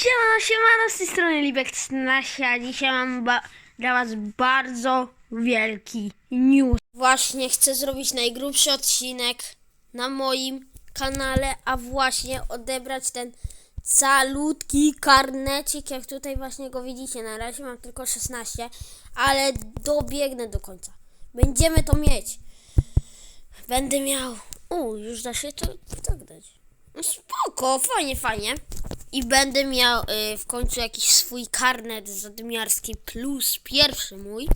Siemano, siemano, z tej strony Libek 14, a dzisiaj mam dla was bardzo wielki news. Właśnie chcę zrobić najgrubszy odcinek na moim kanale, a właśnie odebrać ten calutki karnecik, jak tutaj właśnie go widzicie. Na razie mam tylko 16, ale dobiegnę do końca. Będziemy to mieć. Będę miał... U, już da się to tak dać. No spoko, fajnie, fajnie. I będę miał y, w końcu jakiś swój karnet zadymiarski plus pierwszy mój.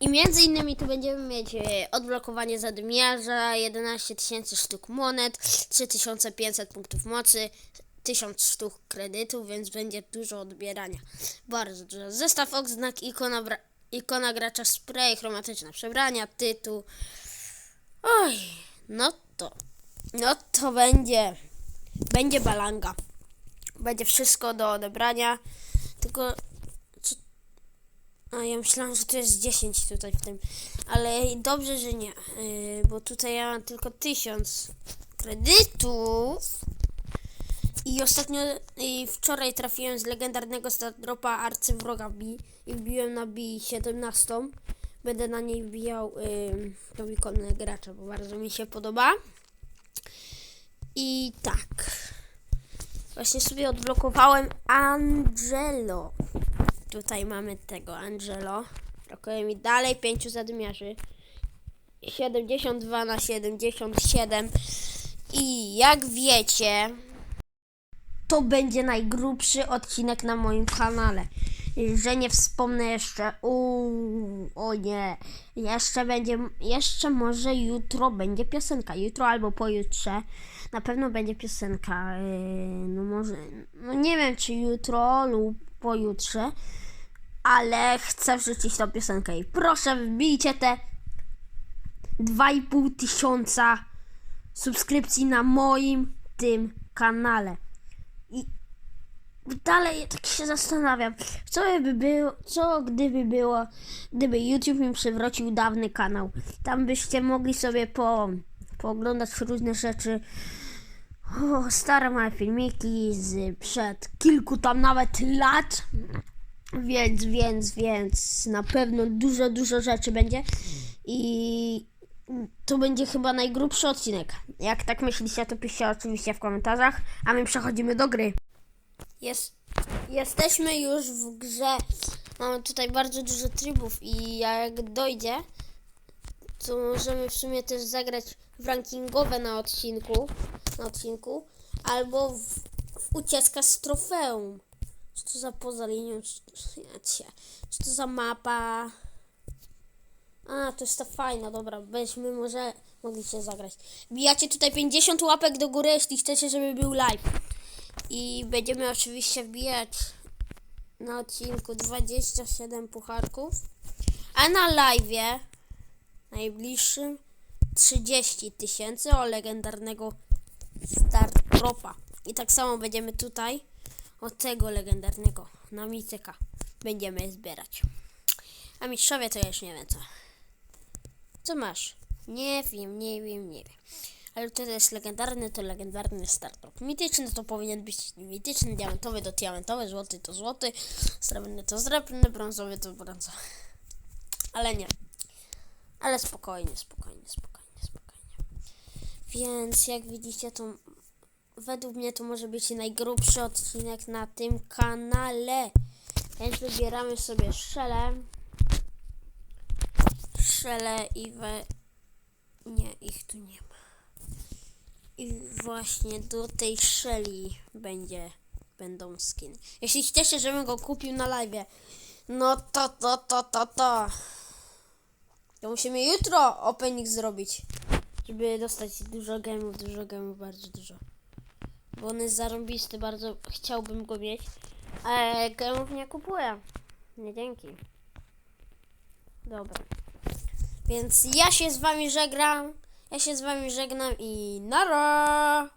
I między innymi tu będziemy mieć y, odblokowanie zadymiarza, 11 tysięcy sztuk monet, 3500 punktów mocy, 1000 sztuk kredytów, więc będzie dużo odbierania. Bardzo dużo. Zestaw odznak, ikona, ikona gracza, spray, chromatyczne przebrania, tytuł. Oj, no to, no to będzie, będzie balanga. Będzie wszystko do odebrania, tylko, a ja myślałam, że to jest 10 tutaj w tym, ale dobrze, że nie, yy, bo tutaj ja mam tylko 1000 kredytów. I ostatnio, i wczoraj trafiłem z legendarnego stardropa arcywroga B i wbiłem na B 17. Będę na niej wbijał ym, tą ikonę gracza, bo bardzo mi się podoba. I tak. Właśnie sobie odblokowałem Angelo. Tutaj mamy tego Angelo. Brakuje mi dalej pięciu zadymiarzy. 72 na 77. I jak wiecie, to będzie najgrubszy odcinek na moim kanale. Że nie wspomnę jeszcze. Uuu, o nie. Jeszcze będzie, jeszcze może jutro będzie piosenka. Jutro albo pojutrze. Na pewno będzie piosenka. Yy, no może, no nie wiem czy jutro lub pojutrze. Ale chcę wrzucić tą piosenkę i proszę wbijcie te 2,5 tysiąca subskrypcji na moim tym kanale. I dalej tak się zastanawiam, co by było, co gdyby było, gdyby YouTube mi przywrócił dawny kanał. Tam byście mogli sobie po, pooglądać różne rzeczy. O, stare małe filmiki z przed kilku tam nawet lat. Więc, więc, więc na pewno dużo, dużo rzeczy będzie. I to będzie chyba najgrubszy odcinek. Jak tak myślicie, to piszcie oczywiście w komentarzach, a my przechodzimy do gry. Jest, jesteśmy już w grze. Mamy tutaj bardzo dużo trybów i jak dojdzie, to możemy w sumie też zagrać w rankingowe na odcinku, na odcinku albo w, w ucieczka z trofeum. Co to za poza linią? Co- to za mapa? A, to jest ta fajna, dobra, byśmy może mogli się zagrać. Bijacie tutaj 50 łapek do góry, jeśli chcecie, żeby był live. I będziemy oczywiście wbijać na odcinku 27 pucharków. A na live najbliższym 30 tysięcy o legendarnego Start Dropa. I tak samo będziemy tutaj od tego legendarnego na mityka będziemy zbierać. A mistrzowie to ja już nie wiem co. Co masz? Nie wiem, nie wiem, nie wiem. Ale to jest legendarny, to legendarny startup. Mityczny to powinien być mityczny, diamentowy to diamentowy, złoty to złoty, srebrny to srebrny, brązowy to brązowy. Ale nie. Ale spokojnie, spokojnie, spokojnie, spokojnie. Więc jak widzicie, to według mnie to może być najgrubszy odcinek na tym kanale. Więc wybieramy sobie szelę. Szele i we... Nie, ich tu nie ma. I właśnie do tej szeli będzie, będą skiny. Jeśli chcecie, żebym go kupił na live, no to, to, to, to, to. To musimy jutro opening zrobić, żeby dostać dużo gemów, dużo gemów, bardzo dużo. Bo on jest zarąbisty, bardzo chciałbym go mieć, ale gemów nie kupuję. Nie dzięki. Dobra. Więc ja się z wami żegnam. Ja się z wami żegnam i nara!